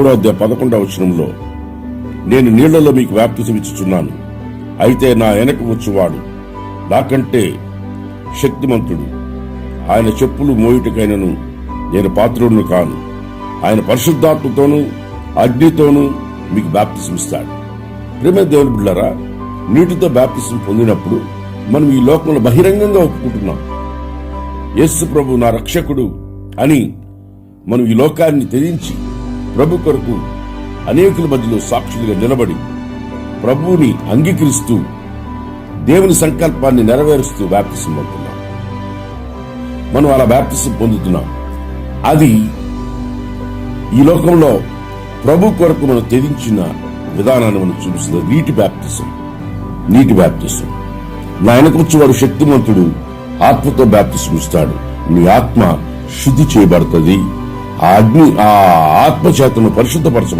మూడో అధ్యాయ పదకొండవ వచనంలో నేను నీళ్ళలో మీకు వ్యాప్తి ఇచ్చుచున్నాను అయితే నా వెనక వచ్చువాడు నాకంటే శక్తిమంతుడు. ఆయన చెప్పులు మోయుటకైనను నేను పాత్రుడును కాను. ఆయన పరిశుద్ధాత్మతోనూ అగ్నితోనూ మీకు బ్యాప్తిసమిస్తాడు ప్రేమ దేవుని బిళ్ళరా నీటితో బ్యాప్తిసం పొందినప్పుడు మనం ఈ లోకంలో బహిరంగంగా ఒప్పుకుంటున్నాం. యేసు ప్రభు నా రక్షకుడు అని మనం ఈ లోకాన్ని తెగించి ప్రభు కొరకు అనేకుల మధ్యలో సాక్షులుగా నిలబడి ప్రభువుని అంగీకరిస్తూ దేవుని సంకల్పాన్ని నెరవేరుస్తూ వ్యాప్తిసం పొందుతున్నాం. మనం అలా వ్యాప్తిసం పొందుతున్నాం. అది ఈ లోకంలో ప్రభు కొరకు మనం తెదించిన విధానాన్ని మనం చూపిస్తుంది నీటి బ్యాప్తిసం నీటి బ్యాప్తిసం నా వెనకొచ్చి వాడు శక్తిమంతుడు ఆత్మతో బ్యాప్తిసం ఇస్తాడు నీ ఆత్మ శుద్ధి చేయబడుతుంది. ఆ అగ్ని ఆ ఆత్మచేతను పరిశుద్ధపరచబడి